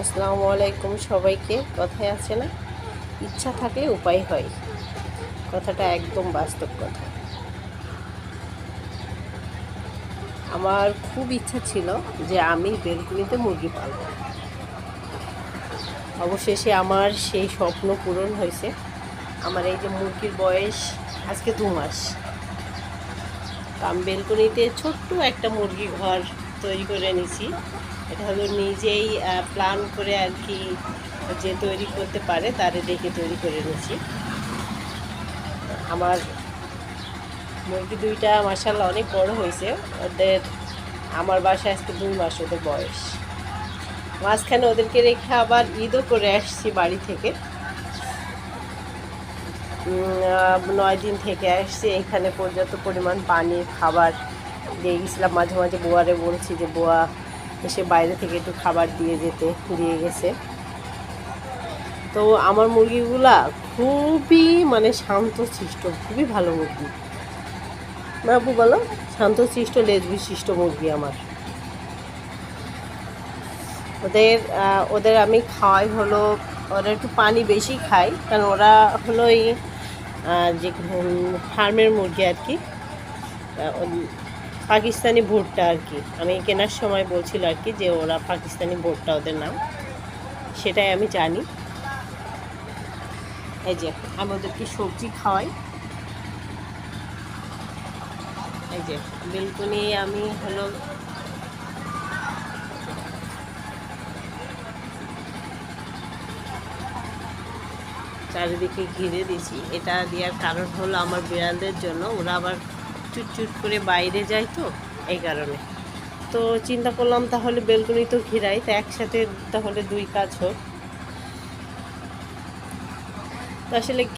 আসসালামু আলাইকুম, সবাইকে। কথায় আছে না? ইচ্ছা থাকলে উপায় হয়। কথাটা একদম বাস্তব কথা। আমার খুব ইচ্ছা ছিল যে আমি বেলকুনিতে মুরগি পালব। অবশেষে আমার সেই স্বপ্ন পূরণ হয়েছে। আমার এই যে মুরগির বয়স আজকে দু মাস। তো আমি বেলকনিতে ছোট্ট একটা মুরগি ঘর তৈরি করে নিছি এটা হলো নিজেই প্ল্যান করে আর কি যে তৈরি করতে পারে, তারে দেখে তৈরি করে নিছি আমার মুরগি দুইটা মাসাল্লাহ অনেক বড় হয়েছে। ওদের, আমার বাসায় আজকে দুই মাস ওদের বয়স। মাঝখানে ওদেরকে রেখে আবার ঈদও করে আসছি বাড়ি থেকে। নয় দিন থেকে আসছি, এখানে পর্যাপ্ত পরিমাণ পানি, খাবার দিয়ে গেছিলাম মাঝে মাঝে বোয়ারে বলছি যে বোয়া এসে বাইরে থেকে একটু খাবার দিয়ে যেতে, দিয়ে গেছে। তো আমার মুরগিগুলা খুবই মানে শান্ত সৃষ্ট খুবই ভালো মুরগি। বাবু বলো? শান্ত সৃষ্ট লেজ বিশিষ্ট মুরগি আমার। ওদের ওদের আমি খাওয়াই হলো, ওরা একটু পানি বেশি খায়, কারণ ওরা হলো এই যে ফার্মের মুরগি আর কি। পাকিস্তানি ভুট্টা আর কি। আমি কেনার সময় বলছিল আর কি যে ওরা পাকিস্তানি ভুট্টা ওদের নাম। সেটাই আমি জানি। এই যে, আমি ওদেরকে সবজি খাওয়াই। এই যে, বেলকুনি আমি হলো চারিদিকে ঘিরে দিয়েছি। এটা দেওয়ার কারণ হলো আমার বিড়ালদের জন্য। ওরা আবার চুটচুট করে বাইরে যায় তো, এই কারণে। তো চিন্তা করলাম তাহলে বেলকনি তো ঘিরাই, তো একসাথে তাহলে দুই কাজ হোক। আসলে